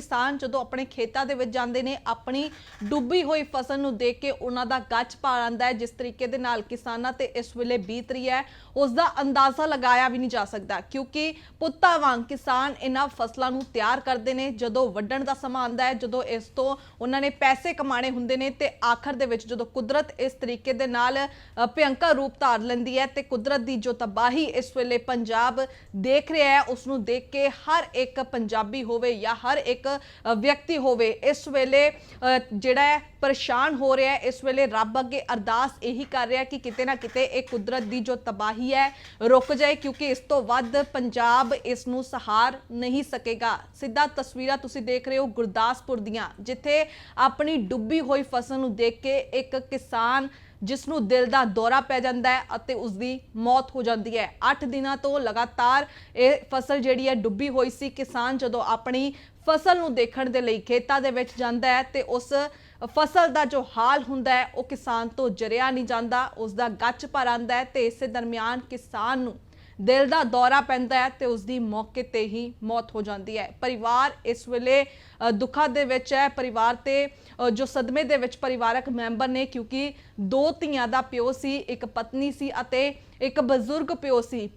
ਕਿਸਾਨ ਜਦੋਂ ਆਪਣੇ ਖੇਤਾਂ ਦੇ ਵਿੱਚ ਜਾਂਦੇ ਨੇ ਆਪਣੀ ਡੁੱਬੀ ਹੋਈ ਫਸਲ ਨੂੰ ਦੇਖ ਕੇ ਉਹਨਾਂ ਦਾ ਗੱਜ ਪਾ ਆਂਦਾ ਹੈ। ਜਿਸ ਤਰੀਕੇ ਦੇ ਨਾਲ ਕਿਸਾਨਾਂ ਤੇ ਇਸ ਵੇਲੇ ਬੀਤ ਰਹੀ ਹੈ। ਉਸ ਦਾ ਅੰਦਾਜ਼ਾ ਲਗਾਇਆ ਵੀ ਨਹੀਂ ਜਾ ਸਕਦਾ ਕਿਉਂਕਿ ਪੁੱਤਾਂ ਵਾਂਗ ਕਿਸਾਨ ਇਹਨਾਂ ਫਸਲਾਂ ਨੂੰ ਤਿਆਰ ਕਰਦੇ ਨੇ। ਜਦੋਂ ਵੱਢਣ ਦਾ ਸਮਾਂ ਆਂਦਾ ਹੈ ਜਦੋਂ ਇਸ ਤੋਂ ਉਹਨਾਂ ਨੇ ਪੈਸੇ ਕਮਾਣੇ ਹੁੰਦੇ ਨੇ ਤੇ ਆਖਰ ਦੇ ਵਿੱਚ ਜਦੋਂ ਕੁਦਰਤ ਇਸ ਤਰੀਕੇ ਦੇ ਨਾਲ ਅ, ਰੂਪ ਧਾਰ ਲੈਂਦੀ ਹੈ ਤੇ ਕੁਦਰਤ ਦੀ ਜੋ ਤਬਾਹੀ ਇਸ ਵੇਲੇ ਪੰਜਾਬ ਦੇਖ ਰਿਹਾ ਹੈ ਉਸ ਨੂੰ ਦੇਖ ਕੇ ਹਰ ਇੱਕ ਪੰਜਾਬੀ ਹੋਵੇ ਜਾਂ ਹਰ ਇੱਕ ਵਿਅਕਤੀ ਹੋਵੇ। ਇਸ ਵੇਲੇ ਅ, ਜਿਹੜਾ ਪਰੇਸ਼ਾਨ ਹੋ ਰਿਹਾ ਹੈ। ਇਸ ਵੇਲੇ ਰੱਬ ਅੱਗੇ ਅਰਦਾਸ ਇਹੀ ਕਰ ਰਿਹਾ ਕਿ ਕਿਤੇ ਨਾ ਕਿਤੇ ਇਹ ਕੁਦਰਤ ਦੀ ਜੋ ਤਬਾਹੀ ਹੈ, ਰੁਕ ਜਾਏ, ਕਿਉਂਕਿ ਇਸ ਤੋਂ ਵੱਧ ਪੰਜਾਬ ਇਸ ਨੂੰ ਸਹਾਰ ਨਹੀਂ ਸਕੇਗਾ। ਸਿੱਧਾ ਤਸਵੀਰਾਂ ਤੁਸੀਂ ਦੇਖ ਰਹੇ ਹੋ ਗੁਰਦਾਸਪੁਰ ਦੀਆਂ, ਜਿੱਥੇ ਆਪਣੀ ਡੁੱਬੀ ਹੋਈ ਫਸਲ ਨੂੰ ਦੇਖ ਕੇ ਇੱਕ ਕਿਸਾਨ ਜਿਸ ਨੂੰ ਦਿਲ ਦਾ ਦੌਰਾ ਪੈ ਜਾਂਦਾ ਹੈ ਅਤੇ ਉਸ ਦੀ ਮੌਤ ਹੋ ਜਾਂਦੀ ਹੈ। 8 ਦਿਨਾਂ ਤੋਂ ਲਗਾਤਾਰ ਇਹ ਫਸਲ ਜਿਹੜੀ ਹੈ ਡੁੱਬੀ ਹੋਈ ਸੀ। ਕਿਸਾਨ ਜਦੋਂ ਆਪਣੀ ਫਸਲ ਨੂੰ ਦੇਖਣ ਦੇ ਲਈ ਖੇਤਾਂ ਦੇ ਵਿੱਚ ਜਾਂਦਾ ਹੈ ਤੇ ਉਸ ਫਸਲ ਦਾ ਜੋ ਹਾਲ ਹੁੰਦਾ ਹੈ, ਉਹ ਕਿਸਾਨ ਤੋਂ ਜਰਿਆ ਨਹੀਂ ਜਾਂਦਾ ਉਸ ਦਾ ਗੱਚ ਭਰ ਆਂਦਾ ਹੈ ਤੇ ਇਸੇ ਦਰਮਿਆਨ ਕਿਸਾਨ ਨੂੰ ਦਿਲ ਦਾ ਦੌਰਾ ਪੈਂਦਾ ਹੈ ਤੇ ਉਸ ਦੀ ਮੌਕੇ ਤੇ ਹੀ ਮੌਤ ਹੋ ਜਾਂਦੀ ਹੈ। ਪਰਿਵਾਰ ਇਸ ਵੇਲੇ ਦੁੱਖਾਂ ਦੇ ਵਿੱਚ ਹੈ। ਪਰਿਵਾਰ ਤੇ ਜੋ ਸਦਮੇ ਦੇ ਵਿੱਚ ਪਰਿਵਾਰਕ ਮੈਂਬਰ ਨੇ, ਕਿਉਂਕਿ ਦੋ ਧੀਆਂ ਦਾ ਪਿਓ ਸੀ, ਇੱਕ ਪਤਨੀ ਸੀ ਅਤੇ ਇੱਕ ਬਜ਼ੁਰਗ ਪਿਓ ਸੀ।